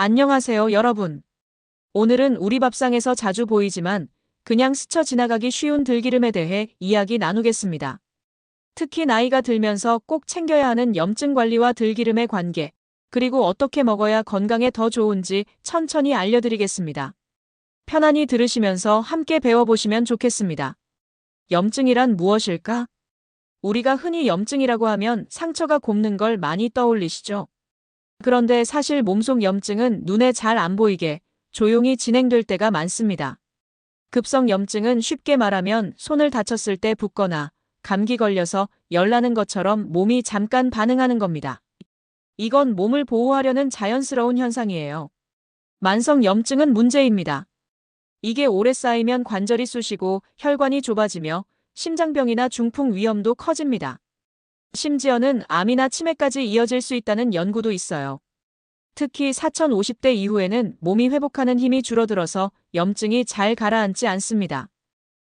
안녕하세요, 여러분. 오늘은 우리 밥상에서 자주 보이지만 그냥 스쳐 지나가기 쉬운 들기름에 대해 이야기 나누겠습니다. 특히 나이가 들면서 꼭 챙겨야 하는 염증 관리와 들기름의 관계, 그리고 어떻게 먹어야 건강에 더 좋은지 천천히 알려드리겠습니다. 편안히 들으시면서 함께 배워보시면 좋겠습니다. 염증이란 무엇일까? 우리가 흔히 염증이라고 하면 상처가 곱는 걸 많이 떠올리시죠? 그런데 사실 몸속 염증은 눈에 잘 안 보이게 조용히 진행될 때가 많습니다. 급성 염증은 쉽게 말하면 손을 다쳤을 때 붓거나 감기 걸려서 열나는 것처럼 몸이 잠깐 반응하는 겁니다. 이건 몸을 보호하려는 자연스러운 현상이에요. 만성 염증은 문제입니다. 이게 오래 쌓이면 관절이 쑤시고 혈관이 좁아지며 심장병이나 중풍 위험도 커집니다. 심지어는 암이나 치매까지 이어질 수 있다는 연구도 있어요. 특히 4050대 이후에는 몸이 회복하는 힘이 줄어들어서 염증이 잘 가라앉지 않습니다.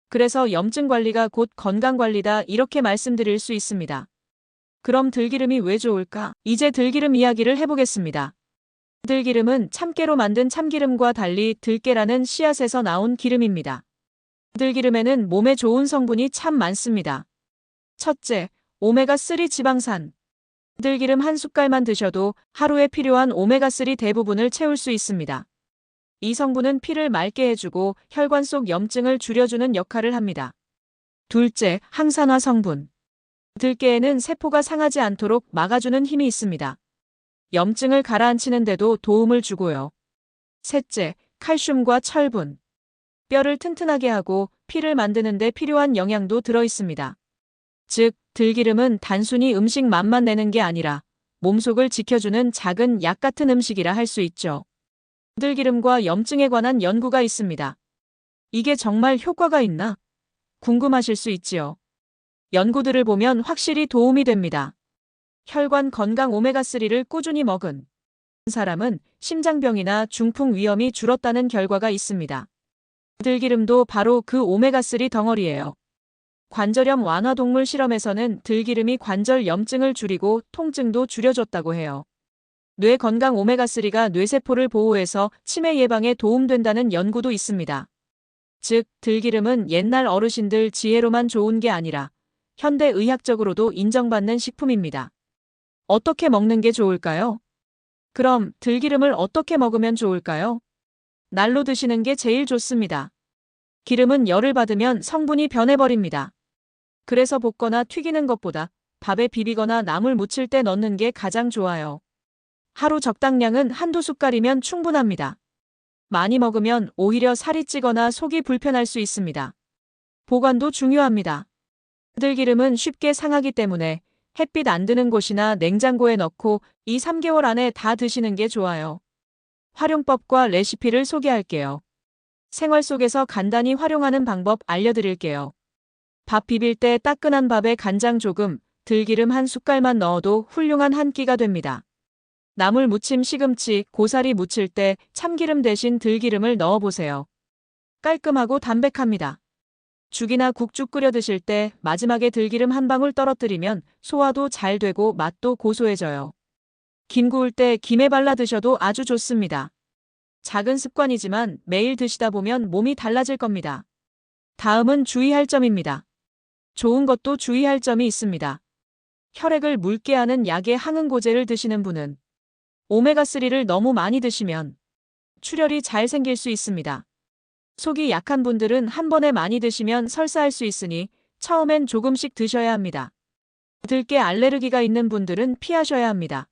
그래서 염증 관리가 곧 건강 관리다 이렇게 말씀드릴 수 있습니다. 그럼 들기름이 왜 좋을까? 이제 들기름 이야기를 해보겠습니다. 들기름은 참깨로 만든 참기름과 달리 들깨라는 씨앗에서 나온 기름입니다. 들기름에는 몸에 좋은 성분이 참 많습니다. 첫째, 오메가3 지방산. 들기름 한 숟갈만 드셔도 하루에 필요한 오메가3 대부분을 채울 수 있습니다. 이 성분은 피를 맑게 해주고 혈관 속 염증을 줄여주는 역할을 합니다. 둘째, 항산화 성분. 들깨에는 세포가 상하지 않도록 막아주는 힘이 있습니다. 염증을 가라앉히는 데도 도움을 주고요. 셋째, 칼슘과 철분. 뼈를 튼튼하게 하고 피를 만드는 데 필요한 영양도 들어 있습니다. 즉, 들기름은 단순히 음식 맛만 내는 게 아니라 몸속을 지켜주는 작은 약 같은 음식이라 할 수 있죠. 들기름과 염증에 관한 연구가 있습니다. 이게 정말 효과가 있나? 궁금하실 수 있지요. 연구들을 보면 확실히 도움이 됩니다. 혈관 건강 오메가3를 꾸준히 먹은 사람은 심장병이나 중풍 위험이 줄었다는 결과가 있습니다. 들기름도 바로 그 오메가3 덩어리예요. 관절염 완화 동물 실험에서는 들기름이 관절 염증을 줄이고 통증도 줄여줬다고 해요. 뇌 건강 오메가3가 뇌세포를 보호해서 치매 예방에 도움된다는 연구도 있습니다. 즉, 들기름은 옛날 어르신들 지혜로만 좋은 게 아니라 현대 의학적으로도 인정받는 식품입니다. 어떻게 먹는 게 좋을까요? 그럼 들기름을 어떻게 먹으면 좋을까요? 날로 드시는 게 제일 좋습니다. 기름은 열을 받으면 성분이 변해버립니다. 그래서 볶거나 튀기는 것보다 밥에 비비거나 나물 무칠 때 넣는 게 가장 좋아요. 하루 적당량은 한두 숟갈이면 충분합니다. 많이 먹으면 오히려 살이 찌거나 속이 불편할 수 있습니다. 보관도 중요합니다. 들기름은 쉽게 상하기 때문에 햇빛 안 드는 곳이나 냉장고에 넣고 2, 3개월 안에 다 드시는 게 좋아요. 활용법과 레시피를 소개할게요. 생활 속에서 간단히 활용하는 방법 알려드릴게요. 밥 비빌 때 따끈한 밥에 간장 조금, 들기름 한 숟갈만 넣어도 훌륭한 한 끼가 됩니다. 나물 무침 시금치, 고사리 무칠 때 참기름 대신 들기름을 넣어보세요. 깔끔하고 담백합니다. 죽이나 국죽 끓여 드실 때 마지막에 들기름 한 방울 떨어뜨리면 소화도 잘 되고 맛도 고소해져요. 김 구울 때 김에 발라 드셔도 아주 좋습니다. 작은 습관이지만 매일 드시다 보면 몸이 달라질 겁니다. 다음은 주의할 점입니다. 좋은 것도 주의할 점이 있습니다. 혈액을 묽게 하는 약의 항응고제를 드시는 분은 오메가3를 너무 많이 드시면 출혈이 잘 생길 수 있습니다. 속이 약한 분들은 한 번에 많이 드시면 설사할 수 있으니 처음엔 조금씩 드셔야 합니다. 들깨 알레르기가 있는 분들은 피하셔야 합니다.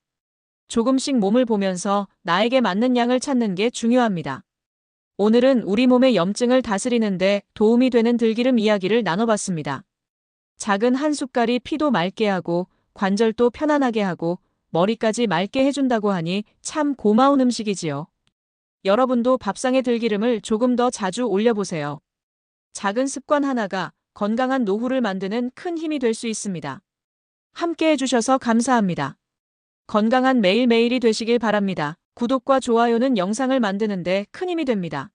조금씩 몸을 보면서 나에게 맞는 양을 찾는 게 중요합니다. 오늘은 우리 몸의 염증을 다스리는데 도움이 되는 들기름 이야기를 나눠봤습니다. 작은 한 숟갈이 피도 맑게 하고 관절도 편안하게 하고 머리까지 맑게 해준다고 하니 참 고마운 음식이지요. 여러분도 밥상에 들기름을 조금 더 자주 올려보세요. 작은 습관 하나가 건강한 노후를 만드는 큰 힘이 될 수 있습니다. 함께 해주셔서 감사합니다. 건강한 매일매일이 되시길 바랍니다. 구독과 좋아요는 영상을 만드는데 큰 힘이 됩니다.